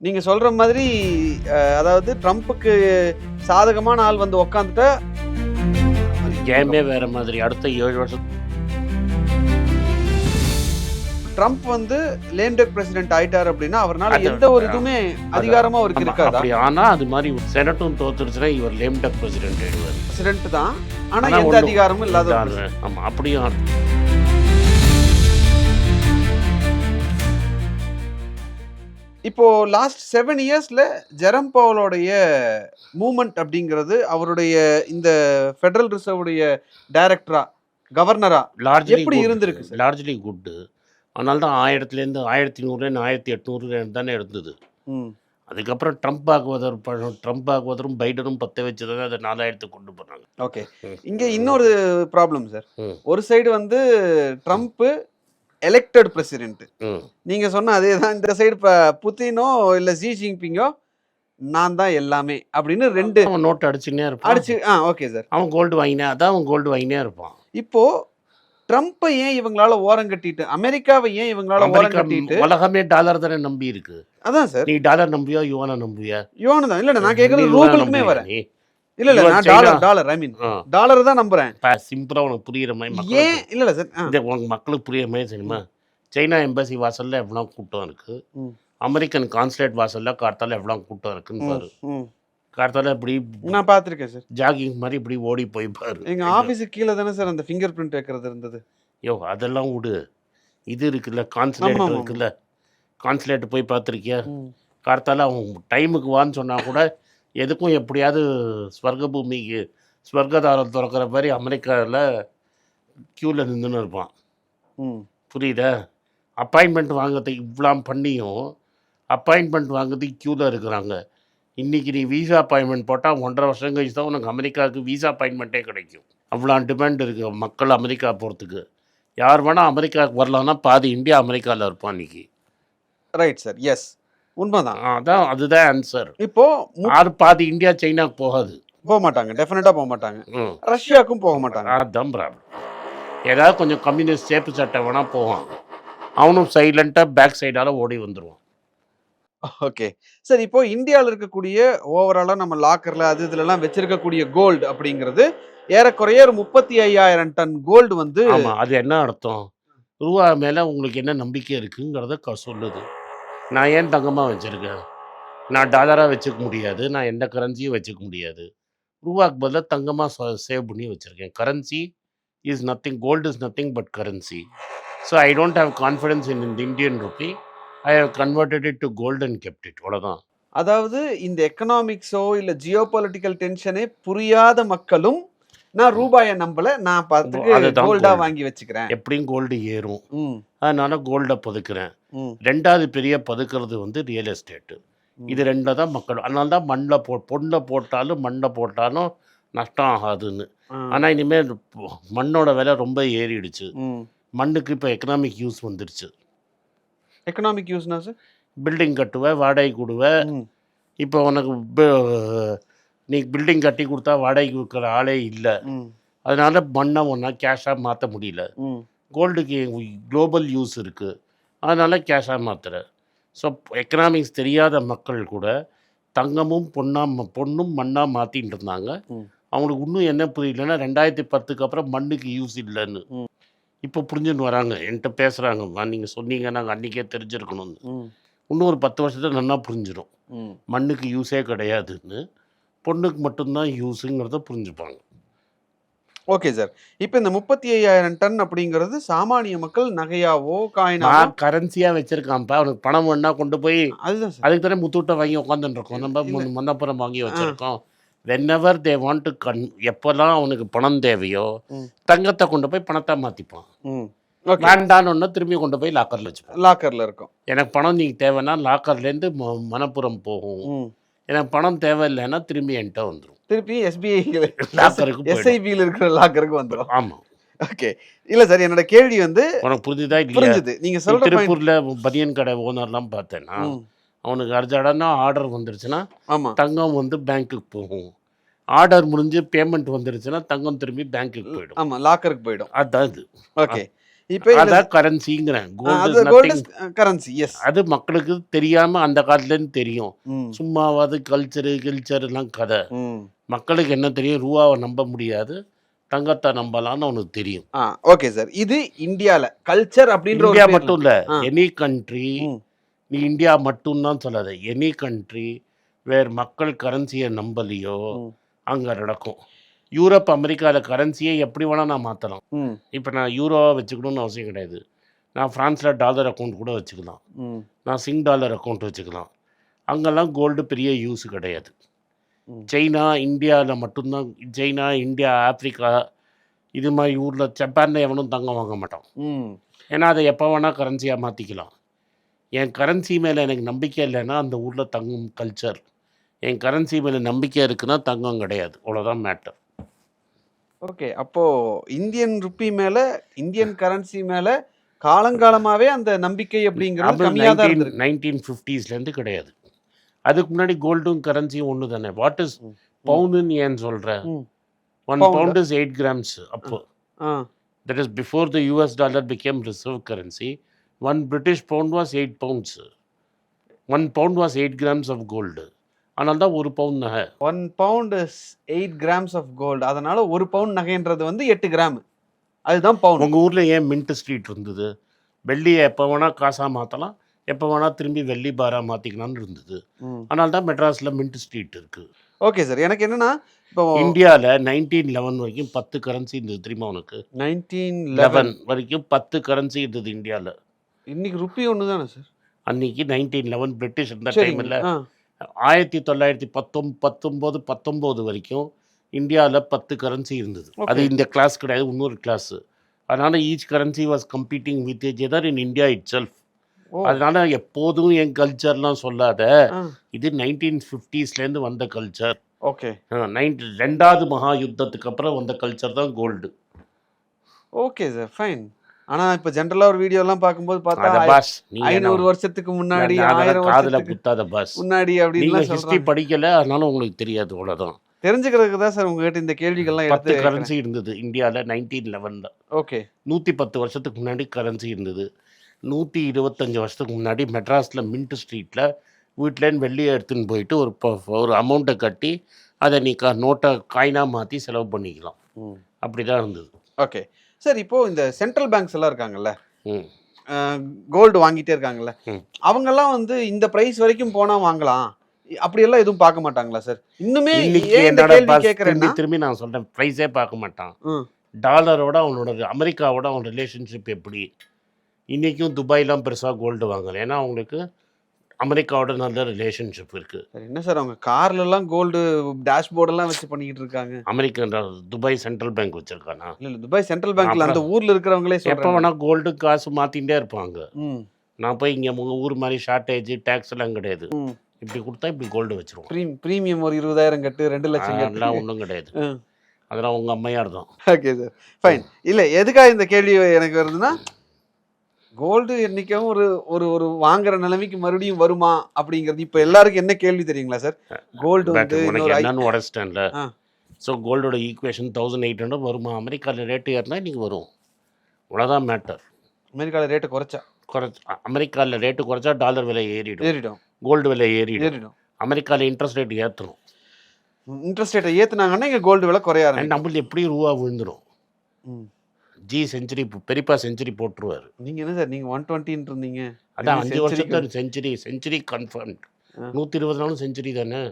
நீங்க சொல்ற மாதிரி அதாவது ட்ரம்ப்புக்கு சாதகமான ஆள் வந்து உக்காந்துட்டா கேமே வேற மாதிரி அடுத்த ஏழு வருஷம். ட்ரம்ப் வந்து லேம்டெக் பிரசிடென்ட் ஆயிட்டார் அப்படின்னா அவர்னால எந்த ஒரு இதுவுமே அதிகாரமா அவருக்கு இருக்காதா? அப்படி ஆனா அது மாதிரி செனட்டும் தோத்துருச்சுன்னா இவர் லேம்டக் பிரசிடென்ட் ஆயிடுவார். பிரசிடென்ட் தான். ஆனா எந்த அதிகாரமும் இல்லாத- ஆமா அப்படியும் இப்போ லாஸ்ட் செவன் இயர்ஸ்ல ஜெரம் பவலோடைய மூமெண்ட் அப்படிங்கிறது அவருடைய இந்த ஃபெடரல் ரிசர்வுடைய டைரக்டரா கவர்னரா லார்ஜ்லி எப்படி இருந்திருக்கு? லார்ஜ்லி குட்டு அதனால தான் ஆயிரத்துலேருந்து ஆயிரத்தி நூறுலேருந்து ஆயிரத்தி எட்நூறு தானே இருந்தது. அதுக்கப்புறம் ட்ரம்ப் ஆகுவதர் ட்ரம்ப் ஆகுவதரும் பைடனும் பத்த வச்சு தான் அதை நாலாயிரத்துக்கு கொண்டு போனாங்க. ஓகே. இங்க இன்னொரு ப்ராப்ளம் சார். ஒரு சைடு வந்து ட்ரம்ப் எலெக்டட் பிரசிடென்ட் நீங்க சொன்ன அதே தான் இந்த சைடு இப்போ புத்தினோ இல்ல ஜி ஜின்பிங்கோ நான் தான் எல்லாமே அப்படின்னு ரெண்டு நோட் அடிச்சுன்னே இருப்பான். அடிச்சு ஆ ஓகே சார் அவன் கோல்டு வாங்கினே அதான் அவன் கோல்டு வாங்கினே இருப்பான். இப்போ ட்ரம்ப்பை ஏன் இவங்களால ஓரம் கட்டிட்டு அமெரிக்காவை ஏன் இவங்களால ஓரம் கட்டிட்டு? உலகமே டாலர் தானே நம்பி இருக்கு. அதான் சார் நீ டாலர் நம்பியா யுவான நம்பியா யுவான் தான். இல்ல நான் ரூபிளுக்குமே நம்புவியா வரேன்? இல்ல இல்ல நான். Dollar dollar I mean dollar தான் நம்புறேன். பா, சிம்பிளா உனக்கு புரியுற மாதிரி ஏன்? இல்ல இல்ல சார் இந்த உங்க மக்களுக்கு புரியுற மாதிரி தெரியுமா? சைனா எம்பசி வாசல்ல எவ்வளோ கூட்டம் இருக்கு. அமெரிக்கன் கான்சுலேட் வாசல்ல கார்த்தால எவ்வளோ கூட்டம் இருக்குன்னு பாரு. கார்த்தால இப்படி நான் பார்த்திருக்கேன் சார். ஜாகிங் மாதிரி இப்படி ஓடி போய் பாரு. எங்க ஆபீஸுக்கு கீழே தானே சார் அந்த ஃபிங்கர் பிரிண்ட் வைக்கிறது இருந்தது. யோ அதெல்லாம் விடு. இது இருக்குல்ல கான்சுலேட். இருக்குல்ல. கான்சுலேட் போய் பார்த்துருக்கியா. கார்த்தால அவன் டைமுக்கு வான்னு சொன்னா கூட எதுக்கும் எப்படியாவது ஸ்வர்க பூமிக்கு ஸ்வர்கதாரம் திறக்கிற மாதிரி அமெரிக்காவில் க்யூவில் நின்றுன்னு இருப்பான். ம். புரியுதா? அப்பாயின்மெண்ட் வாங்குறதுக்கு இவ்வளோ பண்ணியும் அப்பாயின்மெண்ட் வாங்குறதுக்கு க்யூவில் இருக்கிறாங்க. இன்றைக்கி நீ வீசா அப்பாயின்மெண்ட் போட்டால் ஒன்றரை வருஷம் கழிச்சு தான் உனக்கு அமெரிக்காவுக்கு வீசா அப்பாயின்மெண்ட்டே கிடைக்கும். அவ்வளோ டிமாண்ட் இருக்குது மக்கள் அமெரிக்கா போகிறதுக்கு யார் வேணால் அமெரிக்காவுக்கு வரலான்னா பாதி இந்தியா அமெரிக்காவில் இருப்பான் இன்னைக்கு. ரைட் சார் எஸ் உண்மைதான். அதான் அதுதான் ஆன்சர் இப்போ யார் பாதி இந்தியா சைனாக்கு போகாது. போக மாட்டாங்க டெஃபினட்டா போக மாட்டாங்க ரஷ்யாவுக்கும் போக மாட்டாங்க அதுதான் ப்ராப்ளம் ஏதாவது கொஞ்சம் கம்யூனிஸ்ட் சேப்பு சட்டை வேணால் போவான். அவனும் சைலண்ட்டாக பேக் சைடால் ஓடி வந்துடுவான் ஓகே. சார் இப்போ இந்தியாவில் இருக்கக்கூடிய ஓவராலா நம்ம லாக்கர்ல அது இதுல எல்லாம் வச்சிருக்கக்கூடிய கோல்டு அப்படிங்கிறது ஏறக்குறைய ஒரு முப்பத்தி ஐயாயிரம் டன் கோல்டு வந்து ஆமா அது என்ன அர்த்தம்? ரூபா மேல உங்களுக்கு என்ன நம்பிக்கை இருக்குங்கிறத க- சொல்லுது. நான் ஏன் தங்கமாக வச்சுருக்கேன்? நான் டாலராக வச்சுக்க முடியாது. நான் எந்த கரன்சியும் வச்சுக்க முடியாது. ரூபாக்கு பதிலாக தங்கமாக சேவ் பண்ணி வச்சுருக்கேன். Currency is nothing gold is nothing but currency so I don't have confidence in இந்த Indian rupee I have converted it to golden and kept it அவ்வளோதான் அதாவது இந்த எக்கனாமிக்ஸோ இல்லை ஜியோ பொலிட்டிக்கல் டென்ஷனே புரியாத மக்களும் நான் ரூபாயை நம்பல நான் அதுதான் கோல்டா. வாங்கி வச்சுக்கிறேன். எப்படியும் கோல்டு ஏறும். அதனால கோல்டை பதுக்குறேன். ரெண்டாவது பெரிய பதுக்கிறது வந்து ரியல் எஸ்டேட்டு. இது ரெண்டில் தான் மக்கள் அதனால தான் மண்ணில் போ பொண்ணில் போட்டாலும் மண்ணை போட்டாலும் நஷ்டம் ஆகாதுன்னு. ஆனால் இனிமேல் மண்ணோட விலை ரொம்ப ஏறிடுச்சு. மண்ணுக்கு இப்போ எக்கனாமிக் யூஸ் வந்துடுச்சு எக்கனாமிக் யூஸ்னா சார் பில்டிங் கட்டுவ வாடகை கொடுவ. ம், இப்போ உனக்கு நீ பில்டிங் கட்டி கொடுத்தா வாடகைக்கு விற்கிற ஆளே இல்லை. அதனால மண்ணை ஒன்றா கேஷாக மாற்ற முடியல. கோல்டுக்கு குளோபல் யூஸ் இருக்குது அதனால் கேஷாக மாத்துற. ஸோ எக்கனாமிக்ஸ் தெரியாத மக்கள் கூட தங்கமும் பொண்ணா பொண்ணும் மண்ணாக மாற்றிட்டு இருந்தாங்க. அவங்களுக்கு இன்னும் என்ன புரியலன்னா ரெண்டாயிரத்தி பத்துக்கு அப்புறம் மண்ணுக்கு யூஸ் இல்லைன்னு. இப்போ புரிஞ்சுன்னு வராங்க. என்கிட்ட பேசுகிறாங்க நீங்கள் சொன்னீங்க நாங்கள் அன்றைக்கே தெரிஞ்சிருக்கணும்னு. இன்னும் ஒரு பத்து வருஷத்துல நல்லா புரிஞ்சிடும். மண்ணுக்கு யூஸே கிடையாதுன்னு. பொண்ணுக்கு மட்டும்தான் யூஸுங்கிறத புரிஞ்சுப்பாங்க. Okay sir. இப்போ இந்த முப்பத்தி ஐயாயிரம் டன் அப்படிங்கிறது சாமானிய மக்கள் நகையாவோ காயினாவோ? நான் கரன்சியாக வச்சுருக்கான்ப்பா. அவனுக்கு பணம் வேணா கொண்டு போய் அதுதான் அதுக்கு தானே முத்தூட்டை வாங்கி உட்காந்துட்டு இருக்கோம் நம்ம மன்னப்புறம் வாங்கி வச்சிருக்கோம். Whenever they want to gun எப்போல்லாம் அவனுக்கு பணம் தேவையோ. தங்கத்தை கொண்டு போய் பணத்தை மாற்றிப்பான் வேண்டான்னு திரும்பி கொண்டு போய் லாக்கரில் வச்சுப்பான். லாக்கர்ல இருக்கும். எனக்கு பணம் நீங்கள் தேவைன்னா லாக்கர்லேருந்து மனப்புறம் போகும். எனக்கு பணம் தேவையில்லைன்னா திரும்பி என்கிட்ட வந்துடும் திருப்பி எஸ்பிஐ லாக்கருக்கு எஸ்ஐபியில் இருக்கிற லாக்கருக்கு வந்துடும் ஆமாம் ஓகே இல்ல சார் என்னோட கேள்வி வந்து உனக்கு புரிஞ்சுதா இல்லையா? புரிஞ்சுது. நீங்க சொல்ற பாயிண்ட் திருப்பூரில் பனியன் கடை ஓனர்லாம் பார்த்தேன்னா அவனுக்கு அர்ஜடானா ஆர்டர் வந்துருச்சுன்னா ஆமா. தங்கம் வந்து பேங்க்குக்கு போகும். ஆர்டர் முடிஞ்சு பேமெண்ட் வந்துருச்சுன்னா தங்கம் திரும்பி பேங்க்குக்கு போயிடும். ஆமா லாக்கருக்கு போயிடும். அதான் இது. ஓகே இப்போ அதான் கரன்சிங்கிறேன் கோல்டு கரன்சி எஸ் அது மக்களுக்கு தெரியாம அந்த காலத்துலேருந்து தெரியும். சும்மாவாது கல்ச்சரு கில்ச்சர் எல்லாம் கதை. மக்களுக்கு என்ன தெரியும்? ரூபாவை நம்ப முடியாது. தங்கத்தை நம்பலாம்னு அவனுக்கு தெரியும். ஓகே சார் இது இந்தியால கல்ச்சர் அப்படின்ற இந்தியா மட்டும் இல்ல. Any country. நீ இந்தியா மட்டும்தான் சொல்லாத. எனி கண்ட்ரி வேறு மக்கள் கரன்சியை நம்பலையோ. அங்கே நடக்கும். யூரோப் அமெரிக்காவில் கரன்சியை எப்படி வேணால் நான் மாற்றலாம் இப்போ நான் யூரோவாக வச்சுக்கணும்னு அவசியம் கிடையாது. நான் ஃப்ரான்ஸில் டாலர் அக்கௌண்ட் கூட வச்சுக்கலாம். நான் சிங் டாலர் அக்கௌண்ட் வச்சுக்கலாம். அங்கெல்லாம் கோல்டு பெரிய யூஸ் கிடையாது. சைனா இந்தியாவில் மட்டும்தான் சைனா இந்தியா ஆப்பிரிக்கா இது மாதிரி ஊரில் ஜப்பானில் எவனும் தங்கம் வாங்க மாட்டான். ஏன்னா அதை எப்போ வேணால் கரன்சியாக மாற்றிக்கலாம் என் கரன்சி மேலே எனக்கு நம்பிக்கை இல்லைன்னா அந்த ஊரில் தங்கும் கல்ச்சர் என் கரன்சி மேலே நம்பிக்கை இருக்குன்னா தங்கம் கிடையாது. அவ்வளோதான் மேட்டர் ஓகே அப்போ இந்தியன் ருப்பி மேல இந்தியன் கரன்சி மேல காலங்காலமாவே அந்த நம்பிக்கை அப்படிங்கிறது கம்மியா தான் இருந்திருக்கு. நைன்டீன் ஃபிஃப்டிஸ்லேருந்து கிடையாது. அதுக்கு முன்னாடி கோல்டும் கரன்சியும் ஒன்று தானே வாட் இஸ். பவுண்டுன்னு ஏன் சொல்கிற ம். One. Pound is eight grams அப்போ. That is before the US dollar became reserve currency one British pound was eight pounds one pound was eight grams of gold ஆனால் தான் ஒரு பவுண்ட் நகை. One pound eight grams of gold அதனால ஒரு bound நகைன்றது வந்து எட்டு gram அதுதான் bound உங்கள் ஊரில் ஏன் மின்ட் ஸ்ட்ரீட் இருந்தது? வெள்ளியை எப்போ வேணால் காசாக மாற்றலாம் எப்போ வேணால் திரும்பி வெள்ளி பாராக மாற்றிக்கலாம்னு இருந்தது. ஆனால் தான் மெட்ராஸில் மின்ட் ஸ்ட்ரீட் இருக்குது ஓகே சார் எனக்கு என்னன்னா இப்போ இந்தியாவில் நைன்டீன் லெவன் வரைக்கும் பத்து கரன்சி இருந்தது தெரியுமா உனக்கு? நைன்டீன் லெவன் வரைக்கும் பத்து கரன்சி இருந்தது இந்தியாவில் இன்னைக்கு ருப்பி ஒன்று தானே சார் அன்னைக்கு நைன்டீன் லெவன் பிரிட்டிஷ் இருந்த டைமில் ஆ. ஆயிரத்தி தொள்ளாயிரத்தி பத்தொம் பத்தொம்போது பத்தொம்போது வரைக்கும் இந்தியாவில் பத்து கரன்சி இருந்தது. அது. இந்த கிளாஸ் கிடையாது இன்னொரு கிளாஸ் அதனால் each currency was competing with other in India itself அதனால எப்போதும் என் கல்ச்சர்லாம் சொல்லாத இது நைன்டீன் ஃபிஃப்டிஸ்லேருந்து வந்த கல்ச்சர் ஓகே நைன்டி ரெண்டாவது மகா யுத்தத்துக்கு அப்புறம் வந்த கல்ச்சர் தான் கோல்டு ஓகே சார் ஃபைன் ஆனா இப்ப ஜென்ரலா ஒரு வீடியோ எல்லாம் பார்க்கும்போது பார்த்தா ஐநூறு வருஷத்துக்கு முன்னாடி ஆயிரம் காதுல குத்தாத பாஸ். முன்னாடி நீங்க அப்படின்லாம் ஹிஸ்டரி படிக்கல அதனால உங்களுக்கு தெரியாது அவ்வளவுதான். தெரிஞ்சுக்கிறதுக்கு தான் சார் உங்ககிட்ட இந்த கேள்விகள்லாம் பத்து எடுத்து கரன்சி இருந்தது இந்தியாவில் நைன்டீன் லெவனில் ஓகே நூற்றி பத்து வருஷத்துக்கு முன்னாடி கரன்சி இருந்தது. நூற்றி இருபத்தஞ்சி வருஷத்துக்கு முன்னாடி மெட்ராஸில் மின்ட் ஸ்ட்ரீட்டில் வீட்டிலேருந்து வெள்ளியை எடுத்துன்னு போயிட்டு ஒரு ஒரு அமௌண்ட்டை கட்டி அதை நீ க நோட்டை காயினாக மாற்றி செலவு பண்ணிக்கலாம். அப்படி தான் இருந்தது. ஓகே சார் இப்போ இந்த சென்ட்ரல் பேங்க்ஸ் எல்லாம் இருக்காங்கல்ல கோல்டு வாங்கிட்டே இருக்காங்கல்ல. அவங்கெல்லாம் வந்து இந்த பிரைஸ் வரைக்கும் போனா வாங்கலாம். அப்படியெல்லாம் எதுவும் பார்க்க மாட்டாங்களா சார் இன்னுமே கேட்கறேன்னா திரும்பி நான் சொல்கிறேன் ப்ரைஸே பார்க்க மாட்டான். டாலரோட அவனோட அமெரிக்காவோட அவன் ரிலேஷன்ஷிப் எப்படி? இன்றைக்கும் துபாய்லாம் பெருசாக கோல்டு வாங்கல. ஏன்னா அவங்களுக்கு அமெரிக்காவோட நல்ல ரிலேஷன்ஷிப் இருக்குது சார், என்ன சார் அவங்க கார்ல எல்லாம் கோல்டு டேஷ்போர்ட் எல்லாம் வச்சு பண்ணிக்கிட்டு இருக்காங்க அமெரிக்கன் துபாய் சென்ட்ரல் பேங்க் வச்சுருக்கானா? இல்ல இல்ல துபாய் சென்ட்ரல் பேங்க்ல அந்த ஊர்ல இருக்கிறவங்களே எப்போ வேணால் கோல்டு காசு மாற்றிகிட்டே இருப்பாங்க. நான் போய் இங்கே உங்கள் ஊர் மாதிரி ஷார்ட்டேஜ் டேக்ஸ் எல்லாம் கிடையாது. இப்படி கொடுத்தா இப்படி கோல்டு வச்சிருவோம் ப்ரீ பிரீமியம் ஒரு இருபதாயிரம் கட்டு ரெண்டு லட்சம் அதெல்லாம் ஒன்றும் கிடையாது. அதெல்லாம் உங்கள் அம்மையார் தான் ஓகே சார் ஃபைன் இல்ல எதுக்காக இந்த கேள்வி எனக்கு வருதுன்னா கோல்டு என்னைக்கும் ஒரு ஒரு ஒரு வாங்குற நிலைமைக்கு மறுபடியும் வருமா அப்படிங்கிறது இப்ப எல்லாருக்கும் என்ன கேள்வி தெரியுங்களா சார்? கோல்டு வந்து என்னன்னு உடச்சிட்டேன்ல. ஸோ கோல்டோட ஈக்குவேஷன் தௌசண்ட் எயிட் ஹண்ட்ரட் வருமா? அமெரிக்காவில் ரேட்டு ஏறினா இன்றைக்கி வரும். அவ்வளோதான் மேட்டர் அமெரிக்கால ரேட்டை குறைச்சா? குறைச்சி அமெரிக்காவில் ரேட்டு குறைச்சா டாலர் விலை ஏறிடும். ஏறிடும். கோல்டு விலை ஏறிடும். ஏறிடும். அமெரிக்காவில் இன்ட்ரெஸ்ட் ரேட் ஏற்றணும் இன்ட்ரெஸ்ட் ரேட்டை ஏத்துனாங்கன்னா இங்க கோல்டு விலை குறைய ஆரம்பிக்கும். நம்மளுக்கு எப்படி ரூபா விழுந்துடும் ம். ஜி செஞ்சுரி பெரியப்பா செஞ்சுரி போட்டுருவார். நீங்க என்ன சார் நீங்க ஒன் டுவெண்ட்டின்னு இருந்தீங்க அதான் அஞ்சு வருஷத்துல செஞ்சுரி செஞ்சுரி கன்ஃபர்ம்ட். நூற்றி இருபது நாளும் செஞ்சுரி தானே?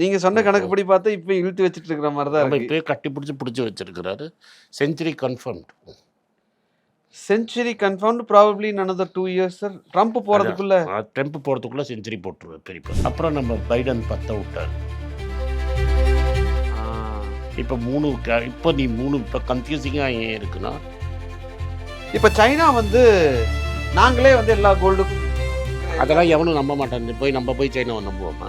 நீங்க சொன்ன கணக்குப்படி பார்த்தா இப்ப இழுத்து வச்சிட்டு இருக்கிற மாதிரி தான் இப்போயே கட்டி பிடிச்சி பிடிச்சி வச்சிருக்கிறாரு. Century confirmed century confirmed probably another two years sir Trump போறதுக்குள்ள. ட்ரம்ப் போகிறதுக்குள்ளே செஞ்சுரி போட்டுருவார் பெரியப்பா. அப்புறம் நம்ம பைடன் பத்த விட்டார். இப்போ மூணு இப்போ நீ மூணு இப்போ கன்ஃபியூசிங்காக ஏன் இருக்குன்னா இப்ப சைனா வந்து நாங்களே வந்து எல்லா கோல்டுக்கும் அதெல்லாம் எவனும் நம்ப மாட்டான். போய் நம்ம போய் சைனாவை நம்புவோமா?